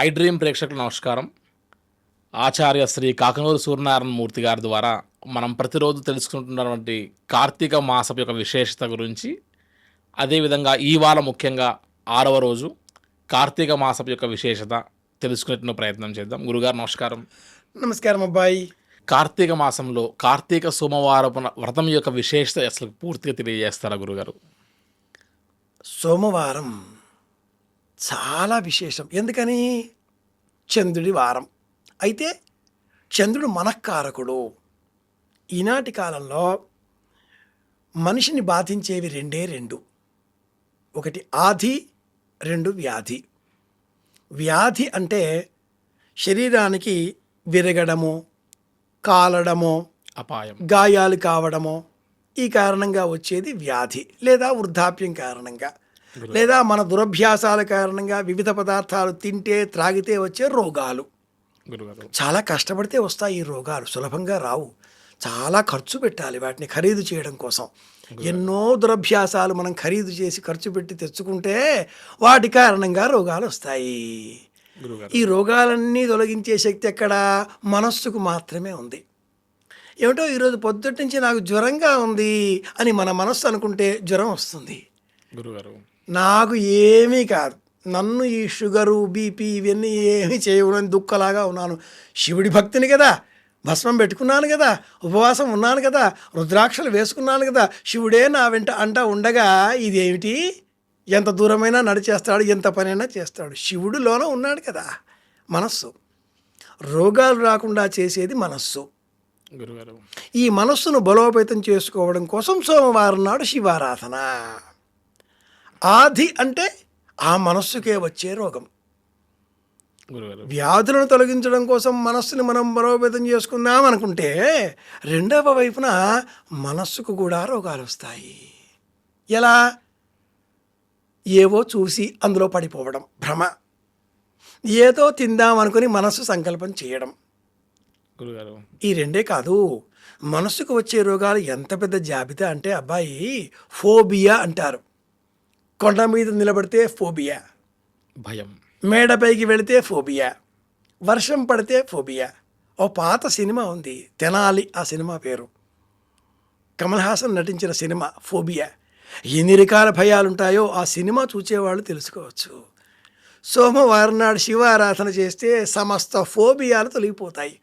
I dream ప్రేక్షకులకు నమస్కారం. ఆచార్య శ్రీ కాకనూరు సూర్యనారాయణ మూర్తి గారి ద్వారా మనం ప్రతిరోజు తెలుసుకుంటున్నటువంటి కార్తీక మాసపు యొక్క విశేషత గురించి అదేవిధంగా ఈ వారం ముఖ్యంగా ఆరవ రోజు కార్తీక మాసపు యొక్క విశేషత తెలుసుకునే ప్రయత్నం చేద్దాం. గురుగారు నమస్కారం. నమస్కారం అబ్బాయి. కార్తీక మాసంలో కార్తీక సోమవారం వ్రతం యొక్క విశేషత అసలు పూర్తిగా తెలియజేస్తారా గురుగారు? సోమవారం. చాలా విశేషం. ఎందుకని? చంద్రుడి వారం. అయితే చంద్రుడు మనఃకారకుడు. ఈనాటి కాలంలో మనిషిని బాధించేవి రెండే రెండు. ఒకటి ఆది రెండు వ్యాధి. వ్యాధి అంటే శరీరానికి విరగడము కాలడము అపాయం. గాయాలు కావడమో ఈ కారణంగా వచ్చేది వ్యాధి లేదా వృద్ధాప్యం కారణంగా. లేదా మన దురభ్యాసాల కారణంగా వివిధ పదార్థాలు తింటే త్రాగితే వచ్చే రోగాలు. చాలా కష్టపడితే వస్తాయి ఈ రోగాలు. సులభంగా రావు. చాలా ఖర్చు పెట్టాలి వాటిని ఖరీదు చేయడం కోసం. ఎన్నో దురభ్యాసాలు మనం ఖరీదు చేసి ఖర్చు పెట్టి తెచ్చుకుంటే వాటి కారణంగా రోగాలు వస్తాయి. ఈ రోగాలన్నీ తొలగించే శక్తి ఎక్కడ? మనస్సుకు మాత్రమే ఉంది. ఏమిటో ఈరోజు పొద్దుటి నుంచి నాకు జ్వరంగా ఉంది అని మన మనస్సు అనుకుంటే జ్వరం వస్తుంది. గురుగారు. నాకు ఏమీ కాదు. నన్ను ఈ షుగరు బీపీ ఇవన్నీ ఏమీ చేయకూడని దుఃఖలాగా ఉన్నాను. శివుడి భక్తిని కదా భస్మం పెట్టుకున్నాను కదా ఉపవాసం ఉన్నాను కదా రుద్రాక్షలు వేసుకున్నాను కదా శివుడే నా వెంట అంట ఉండగా ఇదేమిటి? ఎంత దూరమైనా నడిచేస్తాడు ఎంత పనైనా చేస్తాడు. శివుడులోన ఉన్నాడు కదా మనస్సు. రోగాలు రాకుండా చేసేది మనస్సు. గురుగారు. ఈ మనస్సును బలోపేతం చేసుకోవడం కోసం సోమవారం నాడు శివారాధన. ఆది అంటే ఆ మనస్సుకే వచ్చే రోగం. వ్యాధులను తొలగించడం కోసం మనస్సుని మనం బలోపేతం చేసుకుందాం అనుకుంటే రెండవ వైపున మనస్సుకు కూడా రోగాలు వస్తాయి. ఎలా? ఏవో చూసి అందులో పడిపోవడం భ్రమ. ఏదో తిందాం అనుకుని మనస్సు సంకల్పం చేయడం. గురుగారు. ఈ రెండే కాదు మనసుకు వచ్చే రోగాలు ఎంత పెద్ద జాబితా అంటే అబ్బాయి ఫోబియా అంటారు. కొండ మీద నిలబడితే ఫోబియా. భయం. మేడపైకి వెళితే ఫోబియా. వర్షం పడితే ఫోబియా. ఓ పాత సినిమా ఉంది. తెనాలి ఆ సినిమా పేరు. కమల్ హాసన్ నటించిన సినిమా ఫోబియా. ఎన్ని రకాల భయాలుంటాయో ఆ సినిమా చూసేవాళ్ళు తెలుసుకోవచ్చు. సోమవారం నాడు శివారాధన చేస్తే సమస్త ఫోబియాలు తొలగిపోతాయి.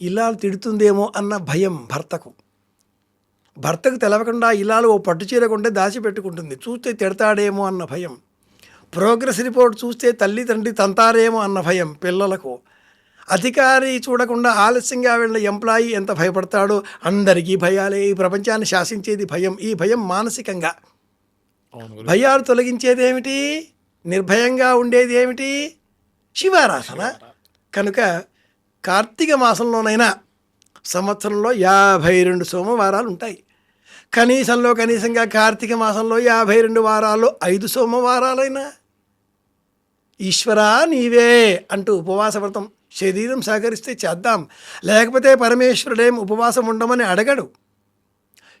ఇల్లాలు తిడుతుందేమో అన్న భయం భర్తకు. భర్తకు తెలవకుండా ఇల్లాలు ఓ పట్టు చీర కొంటే దాచిపెట్టుకుంటుంది చూస్తే తిడతాడేమో అన్న భయం. ప్రోగ్రెస్ రిపోర్ట్ చూస్తే తల్లి తండ్రి తంతారేమో అన్న భయం పిల్లలకు. అధికారి చూడకుండా ఆలస్యంగా వెళ్ళిన ఎంప్లాయీ ఎంత భయపడతాడో అందరికీ భయాలే. ఈ ప్రపంచాన్ని శాసించేది భయం. ఈ భయం మానసికంగా. భయాలు తొలగించేది ఏమిటి నిర్భయంగా ఉండేది ఏమిటి శివారాధన. కనుక కార్తీక మాసంలోనైనా సంవత్సరంలో యాభై రెండు సోమవారాలు ఉంటాయి కనీసంలో కనీసంగా కార్తీక మాసంలో యాభై రెండు వారాల్లో ఐదు సోమవారాలైనా. ఈశ్వరా నీవే అంటూ ఉపవాస వ్రతం శరీరం సహకరిస్తే చేద్దాం. లేకపోతే పరమేశ్వరుడేం ఉపవాసం ఉండమని అడగడు.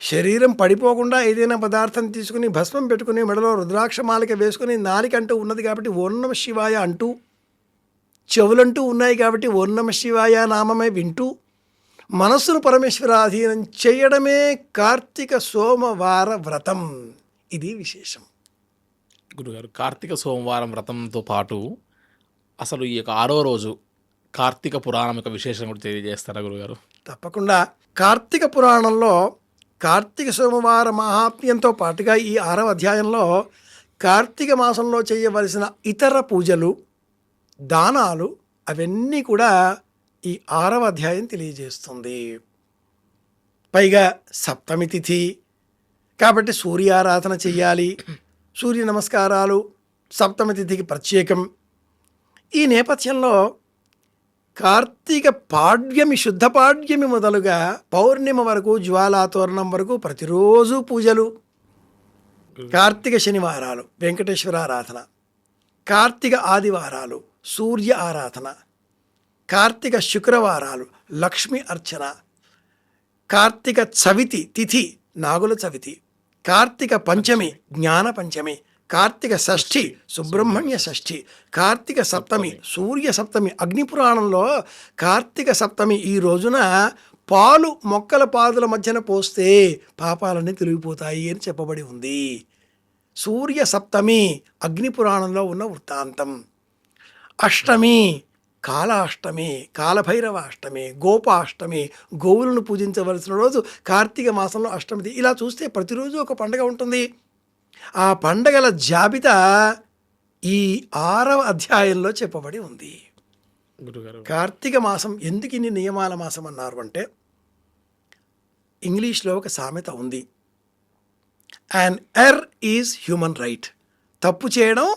శరీరం పడిపోకుండా ఏదైనా పదార్థం తీసుకుని భస్మం పెట్టుకుని మెడలో రుద్రాక్ష మాలిక వేసుకుని నాలికంటూ ఉన్నది కాబట్టి ఓర్ణమ శివాయ అంటూ చెవులంటూ ఉన్నాయి కాబట్టి ఓర్ణమ శివాయ నామమే వింటూ మనస్సును పరమేశ్వరాధీనం చేయడమే కార్తీక సోమవార వ్రతం. ఇది విశేషం. గురుగారు కార్తీక సోమవారం వ్రతంతో పాటు అసలు ఈ యొక్క ఆరో రోజు కార్తీక పురాణం యొక్క విశేషం కూడా తెలియజేస్తారా గురుగారు? తప్పకుండా. కార్తీక పురాణంలో కార్తీక సోమవార మహాత్మ్యంతో పాటుగా ఈ ఆరవ అధ్యాయంలో కార్తీక మాసంలో చేయవలసిన ఇతర పూజలు దానాలు అవన్నీ కూడా ఈ ఆరవ అధ్యాయం తెలియజేస్తుంది. పైగా సప్తమి తిథి కాబట్టి సూర్యారాధన చెయ్యాలి. సూర్య నమస్కారాలు సప్తమి తిథికి ప్రత్యేకం. ఈ నేపథ్యంలో కార్తీక పాడ్యమి శుద్ధ పాడ్యమి మొదలుగా పౌర్ణిమ వరకు జ్వాలాతోరణం వరకు ప్రతిరోజు పూజలు. కార్తీక శనివారాలు వెంకటేశ్వర ఆరాధన. కార్తీక ఆదివారాలు సూర్య ఆరాధన. కార్తీక శుక్రవారాలు లక్ష్మి అర్చన కార్తీక చవితి తిథి నాగుల చవితి కార్తీక పంచమి జ్ఞాన పంచమి కార్తీక షష్ఠి సుబ్రహ్మణ్య షష్ఠి కార్తీక సప్తమి సూర్య సప్తమి అగ్నిపురాణంలో కార్తీక సప్తమి ఈ రోజున పాలు మొక్కల పాదుల మధ్యన పోస్తే పాపాలన్నీ తొలగిపోతాయి అని చెప్పబడి ఉంది. సూర్య సప్తమి అగ్నిపురాణంలో ఉన్న వృత్తాంతం. అష్టమి కాలాష్టమి కాలభైరవ అష్టమి గోపాష్టమి గోవులను పూజించవలసిన రోజు కార్తీక మాసంలో అష్టమిది ఇలా చూస్తే ప్రతిరోజు ఒక పండగ ఉంటుంది. ఆ పండగల జాబితా ఈ ఆరవ అధ్యాయంలో చెప్పబడి ఉంది. కార్తీక మాసం ఎందుకు ఇన్ని నియమాల మాసం అన్నారు అంటే ఇంగ్లీష్లో ఒక సామెత ఉంది. And err is human right తప్పు చేయడం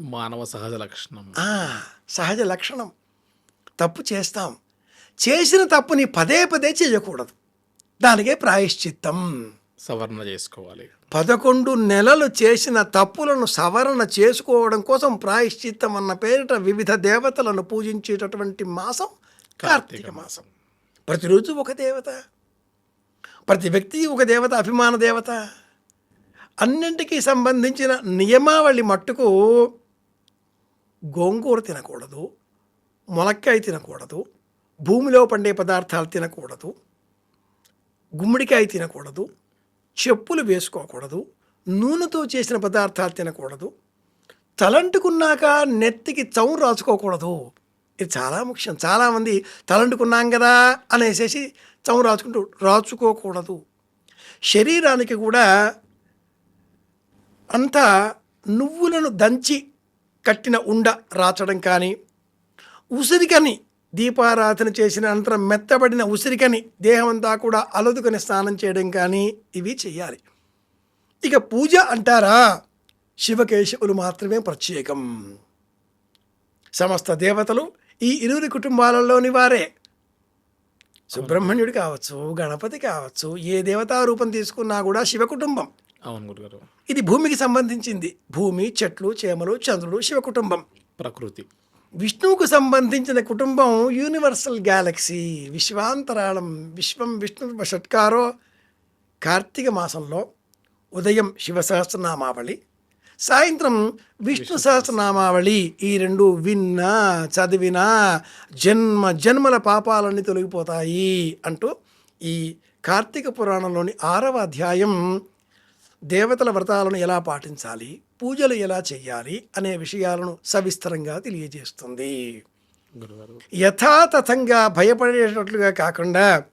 మానవ సహజ లక్షణం. సహజ లక్షణం. తప్పు చేస్తాం. చేసిన తప్పుని పదే పదే చేయకూడదు. దానికే ప్రాయశ్చిత్తం. సవరణ చేసుకోవాలి. పదకొండు నెలలు చేసిన తప్పులను సవరణ చేసుకోవడం కోసం ప్రాయశ్చిత్తం అన్న పేరిట వివిధ దేవతలను పూజించేటటువంటి మాసం కార్తీక మాసం. ప్రతిరోజు ఒక దేవత ప్రతి వ్యక్తి ఒక దేవత అభిమాన దేవత. అన్నింటికీ సంబంధించిన నియమావళి మట్టుకు గోంగూర తినకూడదు మొలక్కాయ తినకూడదు భూమిలో పండే పదార్థాలు తినకూడదు గుమ్మడికాయ తినకూడదు చెప్పులు వేసుకోకూడదు నూనెతో చేసిన పదార్థాలు తినకూడదు తలంటుకున్నాక నెత్తికి చౌన్ రాసుకోకూడదు ఇది చాలా ముఖ్యం. చాలామంది తలంటుకున్నాం కదా అనేసేసి చౌన్ రాచుకుంటూ రాచుకోకూడదు. శరీరానికి కూడా అంతా నువ్వులను దంచి కట్టిన ఉండ రాచడం కానీ ఉసిరికని దీపారాధన చేసిన అనంతరం మెత్తబడిన ఉసిరికని దేహమంతా కూడా అలదుకొని స్నానం చేయడం కానీ ఇవి చేయాలి. ఇక పూజ అంటారా? శివకేశవులు మాత్రమే ప్రత్యేకం. సమస్త దేవతలు ఈ ఇరువురి కుటుంబాలలోని వారే. సుబ్రహ్మణ్యుడు కావచ్చు గణపతి కావచ్చు ఏ దేవతా రూపం తీసుకున్నా కూడా శివ కుటుంబం అవును గురుగారు. ఇది భూమికి సంబంధించింది. భూమి చెట్లు చేమలు చంద్రుడు శివ కుటుంబం. ప్రకృతి. విష్ణువుకు సంబంధించిన కుటుంబం యూనివర్సల్ గ్యాలక్సీ. విశ్వాంతరాళం. విశ్వం విష్ణు షట్కారో కార్తీక మాసంలో ఉదయం శివ సహస్రనామావళి సాయంత్రం విష్ణు సహస్రనామావళి. ఈ రెండు విన్నా చదివినా జన్మ జన్మల పాపాలన్నీ తొలగిపోతాయి అంటూ ఈ కార్తీక పురాణంలోని ఆరవ అధ్యాయం దేవతల వ్రతాలను ఎలా పాటించాలి? పూజలు ఎలా చేయాలి? అనే విషయాలను సవిస్తరంగా తెలియజేస్తుంది. యథాతథంగా భయపడేటట్లుగా కాకుండా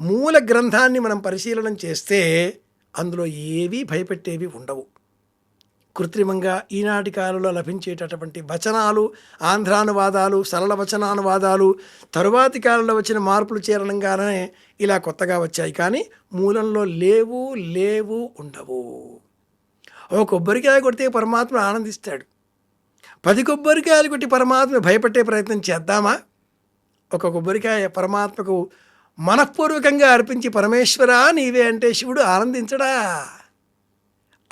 మూల గ్రంథాన్ని మనం పరిశీలన చేస్తే అందులో ఏవీ భయపెట్టేవి ఉండవు. కృత్రిమంగా ఈనాటి కాలంలో లభించేటటువంటి వచనాలు ఆంధ్రానువాదాలు సరళ వచనానువాదాలు తరువాతి కాలంలో వచ్చిన మార్పులు చేరడంగానే ఇలా కొత్తగా వచ్చాయి. కానీ మూలంలో లేవు లేవు ఉండవు. ఒక కొబ్బరికాయ కొడితే పరమాత్మ ఆనందిస్తాడు. పది కొబ్బరికాయలు కొట్టి పరమాత్మ భయపెట్టే ప్రయత్నం చేద్దామా? ఒక కొబ్బరికాయ పరమాత్మకు మనఃపూర్వకంగా అర్పించి పరమేశ్వరా నీవే అంటే శివుడు ఆనందించడా?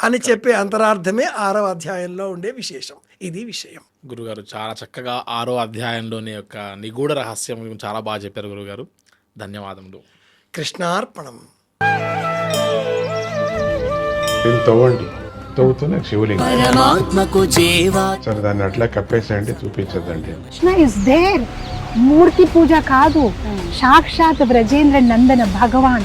అని చెప్పే అంతరార్థమే ఆరవ అధ్యాయంలో ఉండే విశేషం. ఇది విషయం. గురుగారు చాలా చక్కగా ఆరో అధ్యాయంలోని యొక్క నిగూఢ రహస్యం గురించి చాలా బాగా చెప్పారు గురుగారు. ధన్యవాదములు. కృష్ణార్పణం. దీన్ని తవ్వండి. తవ్వుతూనే శివలింగం. పరమాత్మకు జీవా. సరే దాన్ని అట్లా కప్పేసేయండి చూపించదండి కృష్ణ ఇస్ దేర్ మూర్తి పూజ కాదు. సాక్షాత్ బ్రజేంద్ర నందన భగవాన్.